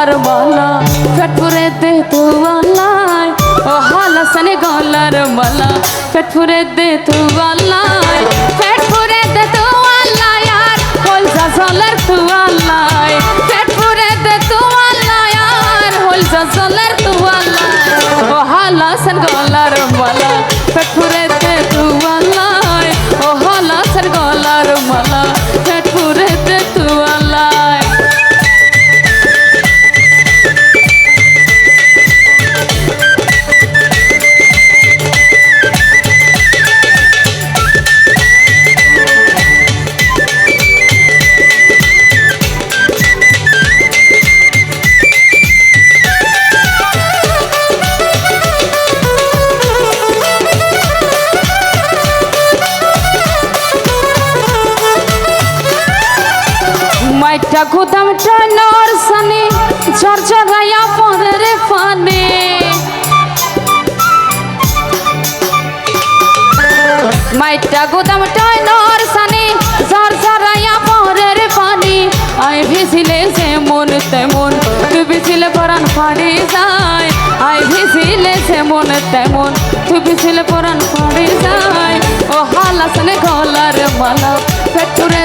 গলার মালা ফেটফুরেতে তুমালায় ও হালাসানে গলার মালা ফেটফুরেতে তুমালা মাইটা গুদাম টাইনর সানি ঝরঝরাইয়া পরে রে ফানে। মাইটা গুদাম টাইনর সানি ঝরঝরাইয়া পরে রে পানি আই ভিজিলে সে মন তেমন, তুই ভিজিলে পরান ফাড়ি যায়। আই ভিজিলে সে মন তেমন, তুই ভিজিলে পরান ফাড়ি যায়। ও হালাসনে গলার মালা পেটুরে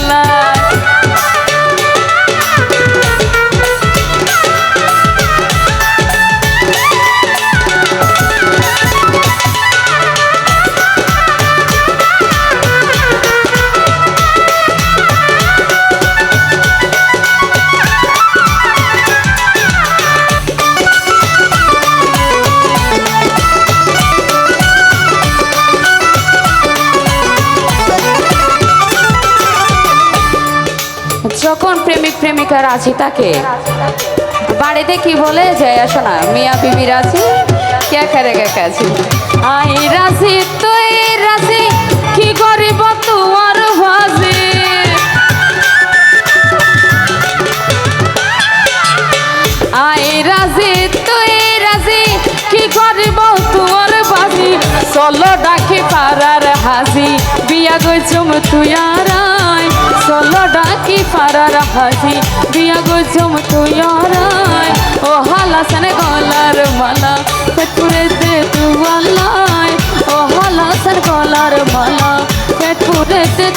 আল্লাহ প্রেমিকা রাজি থাকে বাড়িতে কি বলে? যে আসো না মিয়া বিবি রাজি? কে করেগা কাজি আই রাজি, তুই রাজি, কি করিব তোমার ভাজি? আই রাজি, তুই রাজি, কি করিব তোমার বাজি চলো ডাকি পারার হাজি, বিয়া গইছুম তুই আর। চলো ডাকি পারার হাসি বিয়া তুই আর আই। ও হালাসন গলার মালা পেটুরে দে তু আল্লাহ ও হালাসন গলার মালা পেটুরে দে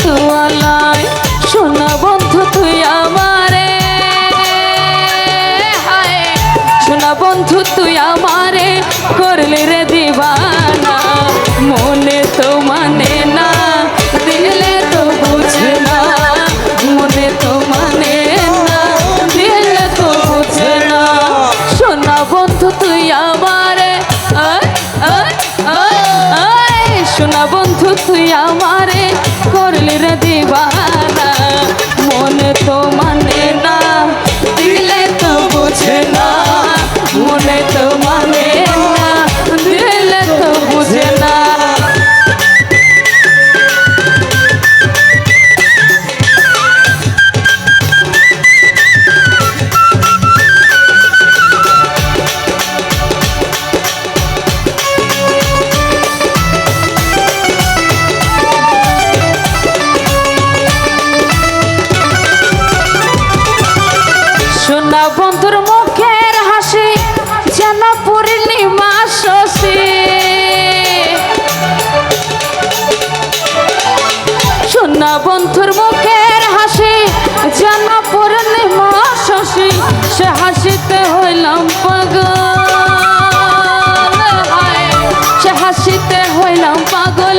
ധീരദേവാ হাসিতে হইলাম পাগল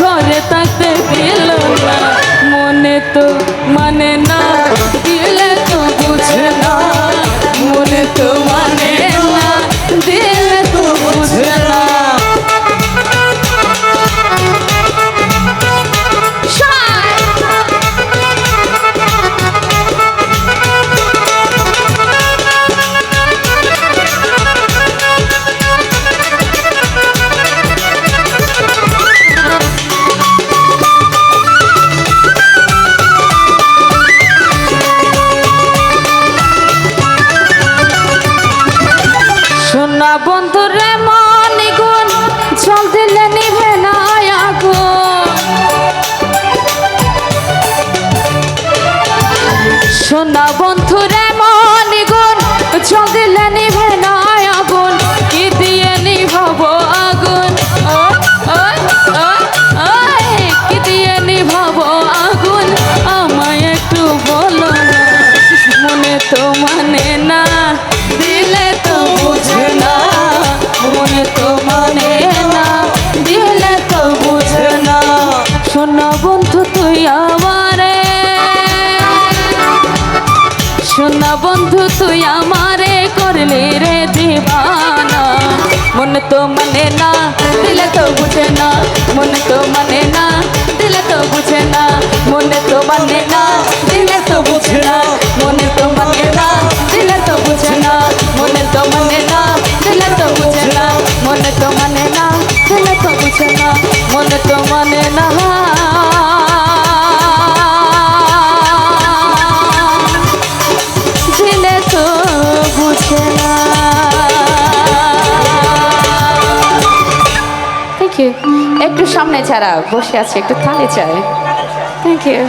ঘরে থাকতে দিল না। মনে তো বন্ধুরে মন আসলি রে দিবানা মন তো মানে না দিল তো বুঝে না মন তো মানে থ্যাংক ইউ একটু সামনে ছাড়া বসে আছে একটু থালে চায় থ্যাংক ইউ